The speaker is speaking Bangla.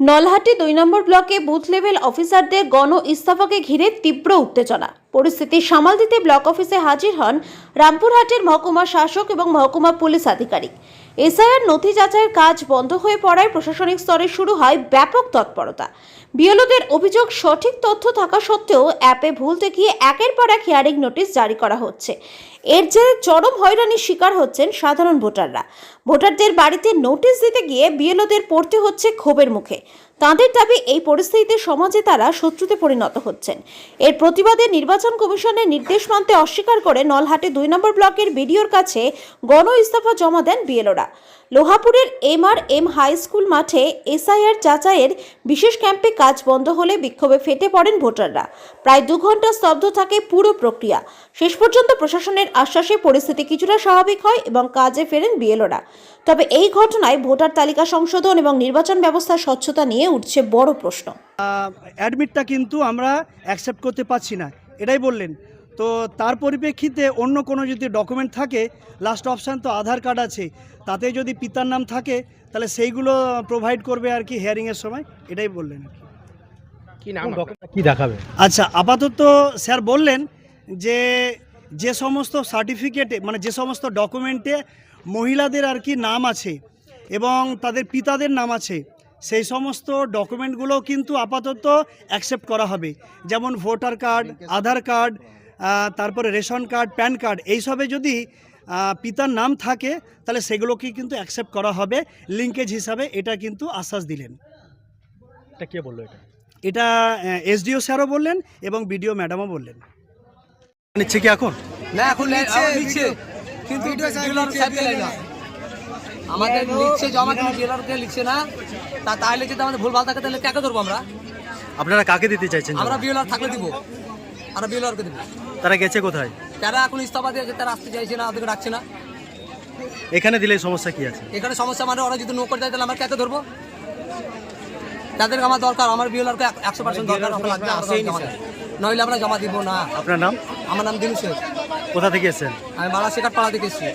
নলহাটি দুই নম্বর ব্লকে বুথ লেভেল অফিসারদের গণ ইস্তফাকে ঘিরে তীব্র উত্তেজনা। পরিস্থিতি সামাল দিতে ব্লক অফিসে হাজির হন রামপুরহাটের মহকুমা শাসক এবং মহকুমা পুলিশ আধিকারিক। এসআইআর নথি যাচাইয়ের কাজ বন্ধ হয়ে পড়ায় প্রশাসনিক স্তরে শুরু হয় ব্যাপক তৎপরতা। বিএলওদের অভিযোগ সঠিক তথ্য থাকা সত্ত্বেও অ্যাপে ভুল দেখিয়ে একের পর এক হিয়ারিং নোটিশ জারি করা হচ্ছে। এর জেরে চরম হয়রানির শিকার হচ্ছেন সাধারণ ভোটাররা। ভোটারদের বাড়িতে নোটিশ দিতে গিয়ে বিএলওদের পড়তে হচ্ছে ক্ষোভের মুখে। তাঁদের দাবি, এই পরিস্থিতিতে সমাজে তারা শত্রুতে পরিণত হচ্ছেন। এর প্রতিবাদে নির্বাচন কমিশনের নির্দেশ মানতে অস্বীকার করে নলহাটে দুই নম্বর ব্লকের বিডিওর কাছে গণ ইস্তফা জমা দেন বিএলওরা। লোহাপুরের M R M high school মাঠে এসআইআর যাচাইয়ের বিশেষ ক্যাম্পে কাজ বন্ধ হলে বিক্ষোভে ফেটে পড়েন ভোটাররা। প্রায় দু ঘণ্টা স্তব্ধ থাকে পুরো প্রক্রিয়া। শেষ পর্যন্ত প্রশাসনের আশ্বাসে পরিস্থিতি কিছুটা স্বাভাবিক হয় এবং কাজে ফেরেন বিএলওরা। তবে এই ঘটনায় ভোটার তালিকা সংশোধন এবং নির্বাচন ব্যবস্থার স্বচ্ছতা নিয়ে উঠছে বড় প্রশ্ন। অ্যাডমিটটা কিন্তু আমরা অ্যাকসেপ্ট করতে পারছি না। এটাই বললেন। তো তার পরিপ্রেক্ষিতে অন্য কোনো যদি ডকুমেন্ট থাকে লাস্ট অপশান তো আধার কার্ড আছে তাতে যদি পিতার নাম থাকে তাহলে সেইগুলো প্রোভাইড করবে আর কি হিয়ারিংয়ের সময় এটাই বললেন আর কি। কি নাম কি দেখাবে? আচ্ছা আপাতত স্যার বললেন যে যে সমস্ত সার্টিফিকেটে মানে যে সমস্ত ডকুমেন্টে মহিলাদের আর কি নাম আছে এবং তাদের পিতাদের নাম আছে সেই সমস্ত ডকুমেন্টগুলো কিন্তু আপাতত অ্যাকসেপ্ট করা হবে। যেমন ভোটার কার্ড আধার কার্ড তারপরে রেশন কার্ড প্যান কার্ড এইসবে যদি পিতার নাম থাকে তাহলে সেগুলোকে কিন্তু অ্যাকসেপ্ট করা হবে। লিঙ্কেজ হিসাবে এটা কিন্তু আশ্বাস দিলেন। এটা কে বলল এটা? এটা এসডিও স্যারও বললেন এবং বিডিও ম্যাডামও বললেন। নিচ্ছে কি এখন? না এখন নিচ্ছে কিন্তু ডিলার সাহেবকে নেয় না আমাদের লিখছে জমা কিন্তু ডিলারকে লিখছে না। তা তাহলে যদি আমাদের ভুল ভালো থাকে তাহলে কাকে ধরবো আমরা? আপনারা কাকে দিতে চাইছেন? আমরা বিএলআর থাকলে দিব। আমরা বিএলআরকে দিব। তারা গেছে কোথায়? তারা এখন ইস্তফা দিয়েছে তারা আসতে চাইছে না ওদেরকে ডাকছে না। এখানে দিলে সমস্যা কি আছে? এখানে সমস্যা মানে ওরা যদি নো করে দেয় তাহলে আমরা কাকে ধরবো? তাদেরকে আমার দরকার আমার বিএলআরকে একশো পার্সেন্ট দরকার আমরা লাগবে নইলে আমরা জমা দিব না। আপনার নাম? আমার নাম দিনু শেখ। কোথা থেকে এসেছেন? আমি মালা শেখার পাড়া থেকে এসেছি।